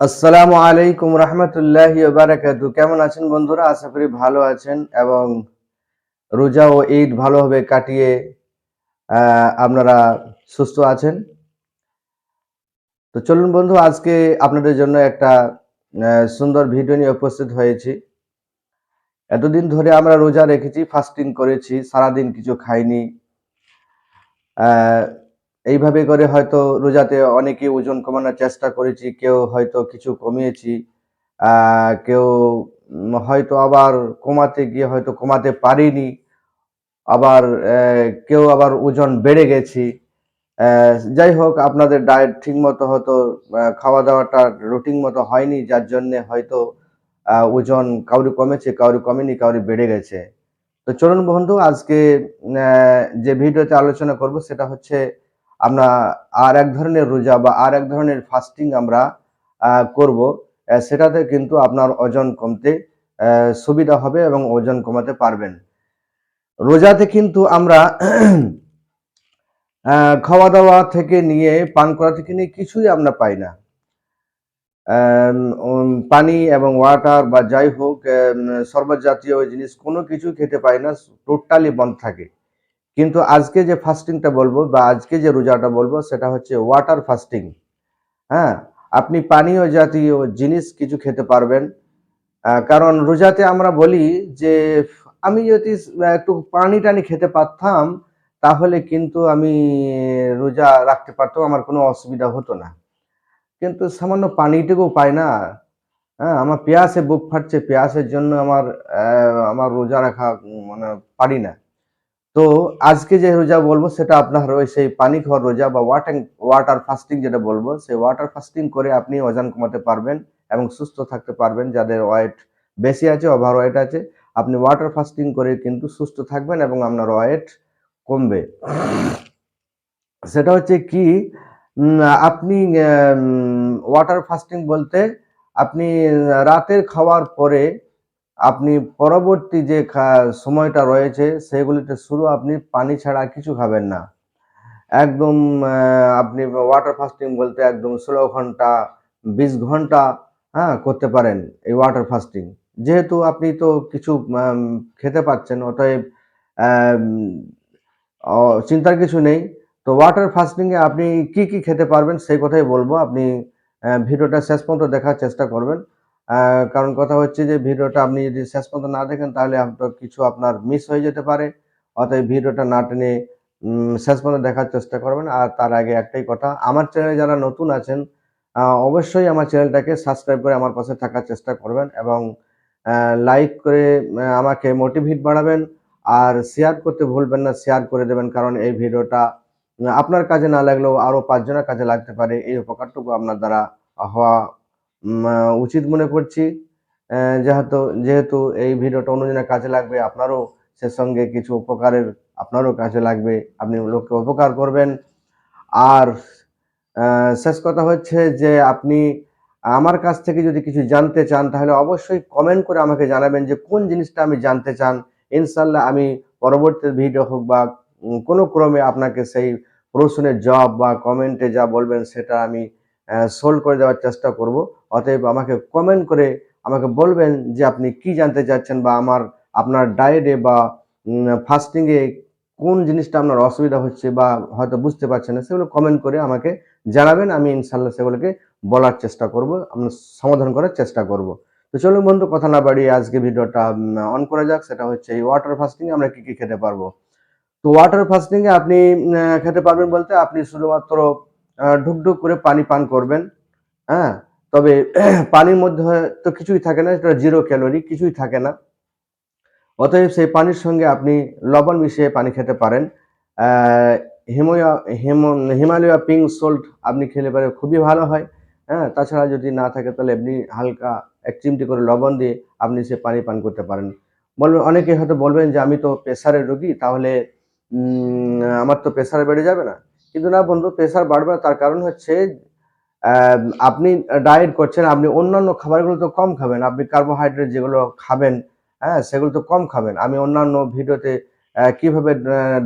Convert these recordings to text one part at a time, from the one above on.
আসসালামু আলাইকুম রহমতুল্লাহ বারাকাতু কেমন আছেন বন্ধুরা? আশা করি ভালো আছেন এবং রোজা ও ঈদ ভালোভাবে কাটিয়ে আপনারা সুস্থ আছেন। তো চলুন বন্ধু, আজকে আপনাদের জন্য একটা সুন্দর ভিডিও নিয়ে উপস্থিত হয়েছি। এতদিন ধরে আমরা রোজা রেখেছি ফাস্টিং করেছি, সারাদিন কিছু খাইনি। এইভাবে করে হয়তো রোজাতে অনেকে ওজন কমানোর চেষ্টা করেছি, কেউ হয়তো কিছু কমিয়েছি কেউ হয়তো আবার কমাতে গিয়ে হয়তো কমাতে পারিনি, আবার কেউ আবার ওজন বেড়ে গেছি। যাই হোক, আপনাদের ডায়েট ঠিক মতো হয়তো খাওয়া দাওয়াটা রুটিন মতো হয়নি, যার জন্য হয়তো ওজন কাউরি কমেছে, কাউরি কমেনি, কাউরি বেড়ে গেছে। তো চলুন বন্ধু, আজকে যে ভিডিওতে আলোচনা করব সেটা হচ্ছে আমরা আর এক ধরনের রোজা বা আর এক ধরনের ফাস্টিং আমরা করব সেটাতে কিন্তু আপনার ওজন কমতে সুবিধা হবে এবং ওজন কমাতে পারবেন। রোজাতে কিন্তু আমরা খাওয়া দাওয়া থেকে নিয়ে পান করা থেকে নিয়ে কিছুই আমরা পাই না। পানি এবং ওয়াটার বা যাই হোক শরবত জাতীয় জিনিস কোনো কিছু খেতে পাই না টোটালি বন্ধ থাকে। কিন্তু আজকে যে ফাস্টিংটা বলব বা আজকে যে রোজাটা বলব, সেটা হচ্ছে ওয়াটার ফাস্টিং হ্যাঁ আপনি পানীয় জাতীয় জিনিস কিছু খেতে পারবেন। কারণ রোজাতে আমরা বলি যে, আমি যদি একটু পানি টানি খেতে পারতাম, তাহলে কিন্তু আমি রোজা রাখতে পারতাম, আমার কোনো অসুবিধা হতো না। কিন্তু সামান্য পানিটুকু পাই না। হ্যাঁ আমার পেঁয়াসে বুক ফাটছে পেঁয়াসের জন্য আমার আমার রোজা রাখা মানে পারি না। তো আজকে যে রোজা বলব, সেটা আপনার ওই সেই পানি খাওয়ার রোজা বা ওয়াটার ওয়াটার ফাস্টিং যেটা বলব, সেই ওয়াটার ফাস্টিং করে আপনি ওজন কমাতে পারবেন এবং সুস্থ থাকতে পারবেন। যাদের ওয়েট বেশি আছে, ওভার ওয়েট আছে, আপনি ওয়াটার ফাস্টিং করে কিন্তু সুস্থ থাকবেন এবং আপনার ওয়েট কমবে। সেটা হচ্ছে কি আপনি ওয়াটার ফাস্টিং বলতে আপনি রাতের খাওয়ার পরে আপনি পরবর্তী যে সময়টা রয়েছে, সেগুলিতে শুরু আপনি পানি ছাড়া কিছু খাবেন না। একদম আপনি ওয়াটার ফাস্টিং বলতে একদম ষোলো ঘণ্টা, বিশ ঘণ্টা হ্যাঁ করতে পারেন এই ওয়াটার ফাস্টিং যেহেতু আপনি তো কিছু খেতে পাচ্ছেন, অতএব চিন্তার কিছু নেই। তো ওয়াটার ফাস্টিংয়ে আপনি কি কি খেতে পারবেন, সেই কথাই বলব। আপনি ভিডিওটা শেষ পর্যন্ত দেখার চেষ্টা করবেন। কারণ কথা হচ্ছে যে ভিডিওটা আপনি যদি শেষ পর্যন্ত না দেখেন, তাহলে কিছু আপনার মিস হয়ে যেতে পারে। অতএব ভিডিওটা না টেনে শেষ পর্যন্ত দেখার চেষ্টা করবেন। আর তার আগে একটাই কথা, আমার চ্যানেলে যারা নতুন আছেন অবশ্যই আমার চ্যানেলটাকে সাবস্ক্রাইব করে আমার পাশে থাকার চেষ্টা করবেন এবং লাইক করে আমাকে মোটিভেট বাড়াবেন। আর শেয়ার করতে ভুলবেন না শেয়ার করে দেবেন, কারণ এই ভিডিওটা আপনার কাজে না লাগলেও আরও পাঁচজনের কাজে লাগতে পারে। এই উপকারটুকু আপনার দ্বারা হওয়া উচিত মনে করছি যেহেতু যেহেতু এই ভিডিওটা অন্যজনের কাজে লাগবে, আপনারও সে সঙ্গে কিছু উপকারের আপনারও কাজে লাগবে, আপনি লোককে উপকার করবেন। আর শেষ কথা হচ্ছে যে আপনি আমার কাছ থেকে যদি কিছু জানতে চান, তাহলে অবশ্যই কমেন্ট করে আমাকে জানাবেন যে কোন জিনিসটা আমি জানতে চান। ইনশাল্লাহ আমি পরবর্তী ভিডিও হোক বা কোনো ক্রমে আপনাকে সেই প্রশ্নের জবাব বা কমেন্টে যা বলবেন, সেটা আমি সোল্ভ করে দেওয়ার চেষ্টা করব। অতএব আমাকে কমেন্ট করে আমাকে বলবেন যে আপনি কি জানতে চাচ্ছেন বা আমার, আপনার ডায়েটে বা ফাস্টিংয়ে কোন জিনিসটা আপনার অসুবিধা হচ্ছে বা হয়তো বুঝতে পারছেন না, সেগুলো কমেন্ট করে আমাকে জানাবেন। আমি ইনশাল্লাহ সেগুলোকে বলার চেষ্টা করব আমরা সমাধান করার চেষ্টা করব। তো চলুন বন্ধু, কথা না বাড়িয়ে আজকে ভিডিওটা অন করা যাক। সেটা হচ্ছে এই ওয়াটার ফাস্টিং আমরা কী কী খেতে পারব। তো ওয়াটার ফাস্টিংয়ে আপনি খেতে পারবেন বলতে আপনি শুধুমাত্র ঢুকঢুক করে পানি পান করবেন হ্যাঁ? তবে পানির মধ্যে তো কিছুই থাকে না এটা জিরো ক্যালোরি কিছুই থাকে না। অতএব সেই পানির সঙ্গে আপনি লবণ মিশিয়ে পানি খেতে পারেন। হিময়া, হিম- হিমালয়া পিঙ্ক সল্ট আপনি খেলে পারে খুবই ভালো হয়। হ্যাঁ তাছাড়া যদি না থাকে তাহলে আপনি হালকা এক চিমটি করে লবণ দিয়ে আপনি সে পানি পান করতে পারেন। বলবেন অনেকে হয়তো বলবেন যে, আমি তো প্রেসারের রোগী, তাহলে আমার তো প্রেশার বেড়ে যাবে না। কিন্তু না বন্ধু প্রেশার বাড়বে না, তার কারণ হচ্ছে আপনি ডায়েট করছেন আপনি অন্যান্য খাবারগুলো তো কম খাবেন আপনি কার্বোহাইড্রেট যেগুলো খাবেন হ্যাঁ সেগুলো তো কম খাবেন আমি অন্যান্য ভিডিওতে কীভাবে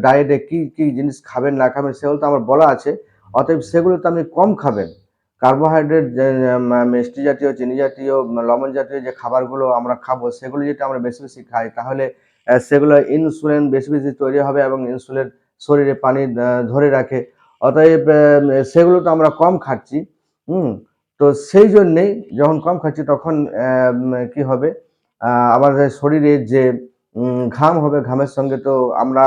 ডায়েটে কি কি জিনিস খাবেন না খাবেন সেগুলো তো আমার বলা আছে অতএব সেগুলো তো আপনি কম খাবেন কার্বোহাইড্রেট মিষ্টি জাতীয়, চিনি জাতীয়, লবণ জাতীয় যে খাবারগুলো আমরা খাব সেগুলো যদি আমরা বেশি, বেশি খাই তাহলে সেগুলো ইনসুলিন বেশি, বেশি তৈরি হবে এবং ইনসুলিন শরীরে পানি ধরে রাখে। অতএব সেগুলো তো আমরা কম খাচ্ছি। হুম? তো সেই জন্যেই যখন কম খাচ্ছি তখন কি হবে? আমাদের শরীরে যে ঘাম হবে, ঘামের সঙ্গে তো আমরা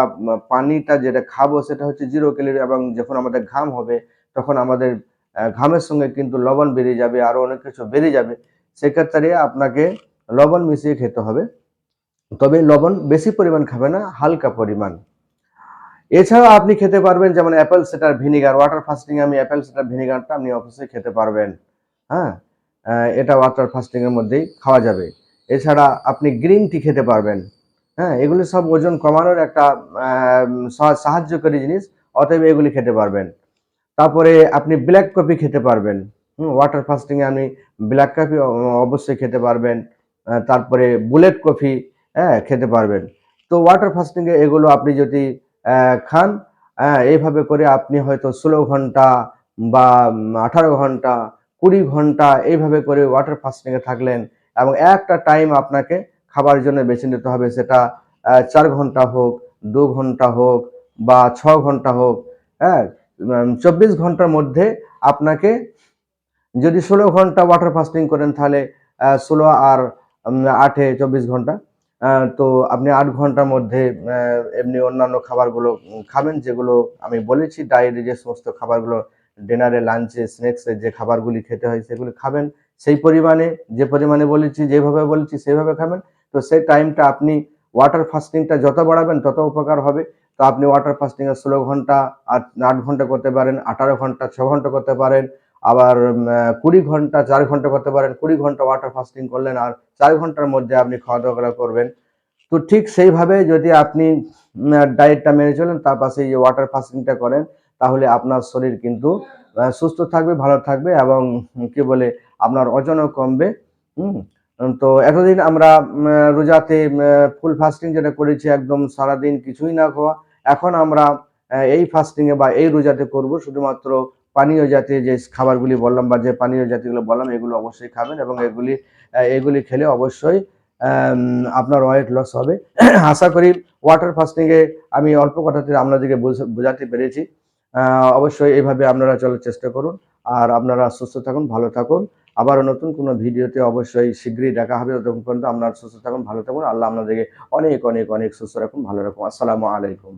পানিটা যেটা খাব সেটা হচ্ছে জিরো ক্যালোরি এবং যখন আমাদের ঘাম হবে তখন আমাদের ঘামের সঙ্গে কিন্তু লবণ বেরিয়ে যাবে, আরও অনেক কিছু বেরিয়ে যাবে। সেক্ষেত্রে আপনাকে লবণ মিশিয়ে খেতে হবে। তবে লবণ বেশি পরিমাণ খাবে না, হালকা পরিমাণ। এছাড়াও আপনি খেতে পারবেন যেমন apple cider vinegar, water fasting আমি অ্যাপেল সেটার ভিনিগারটা আপনি অবশ্যই খেতে পারবেন। হ্যাঁ? এটা ওয়াটার ফাস্টিং এর মধ্যেই খাওয়া যাবে। এছাড়া আপনি গ্রিন টি খেতে পারবেন। হ্যাঁ? এগুলি সব ওজন কমানোর একটা সাহায্যকারী জিনিস। অতএব এগুলি খেতে পারবেন। তারপরে আপনি ব্ল্যাক কফি খেতে পারবেন। ওয়াটার ফাস্টিং এ আপনি ব্লাক কফি অবশ্যই খেতে পারবেন। তারপরে বুলেট কফি, হ্যাঁ? খেতে পারবেন। তো ওয়াটার ফাস্টিং এ এগুলো আপনি যদি খান, এভাবে করে আপনি হয়তো 16 ঘণ্টা বা 18 ঘণ্টা, 20 ঘণ্টা এইভাবে করে ওয়াটার ফাস্টিং এ থাকলেন এবং একটা টাইম আপনাকে খাবার জন্য বেছে নিতে হবে। সেটা চার ঘণ্টা হোক, দু ঘণ্টা হোক বা ছ ঘণ্টা হোক, হ্যাঁ? চব্বিশ ঘণ্টার মধ্যে আপনাকে যদি 16 ঘণ্টা ওয়াটার ফাস্টিং করেন তাহলে 16 আর আটে চব্বিশ ঘণ্টা। তো আপনি আট ঘণ্টার মধ্যে এমনি অন্যান্য খাবারগুলো খাবেন যেগুলো আমি বলেছি ডায়েটে যে সমস্ত খাবারগুলো ডিনারে, লাঞ্চে, স্ন্যাকস যে খাবারগুলি খেতে হয় সেগুলি খাবেন। সেই পরিমাণে যে পরিমাণে বলেছি, যেভাবে বলেছি সেভাবে খাবেন। তো সেই টাইমটা আপনি ওয়াটার ফাস্টিংটা যত বাড়াবেন তত উপকার হবে। তো আপনি ওয়াটার ফাস্টিং ষোলো 16 ঘণ্টা, আট 8 ঘণ্টা করতে পারেন, 18 ঘণ্টা, ছ ঘণ্টা করতে পারেন। আবার কুড়ি ঘণ্টা, চার ঘণ্টা করতে পারেন। 20 ঘণ্টা ওয়াটার ফাস্টিং করলেন আর চার ঘণ্টার মধ্যে আপনি খাওয়া-দাওয়া করবেন। তো ঠিক সেইভাবে যদি আপনি ডায়েটটা মেনে চলেন তার পাশে যে ওয়াটার ফাস্টিংটা করেন তাহলে আপনার শরীর কিন্তু সুস্থ থাকবে, ভালো থাকবে এবং কি বলে আপনার ওজনও কমবে। হুম? তো এতদিন আমরা রোজাতে ফুল ফাস্টিং যেটা করেছি একদম সারাদিন কিছুই না খাওয়া। এখন আমরা এই ফাস্টিংয়ে বা এই রোজাতে করব শুধুমাত্র পানীয় জাতীয় যে খাবারগুলি বললাম বা যে পানীয় জাতীয়গুলো বললাম এগুলো অবশ্যই খাবেন এবং এগুলি এগুলি খেলে অবশ্যই আপনার ওয়েট লস হবে। আশা করি ওয়াটার ফাস্টিং এ আমি অল্প কথাতে আপনাদেরকে বোঝাতে পেরেছি। অবশ্যই এভাবে আপনারা চলার চেষ্টা করুন। আর আপনারা সুস্থ থাকুন, ভালো থাকুন। আবারও নতুন কোনো ভিডিওতে অবশ্যই শিগগিরই দেখা হবে। ততক্ষণ পর্যন্ত আপনারা সুস্থ থাকুন, ভালো থাকুন। আল্লাহ আপনাদেরকে অনেক, অনেক, অনেক সুস্থ রাখুন, ভালো রাখুন। আসসালামু আলাইকুম।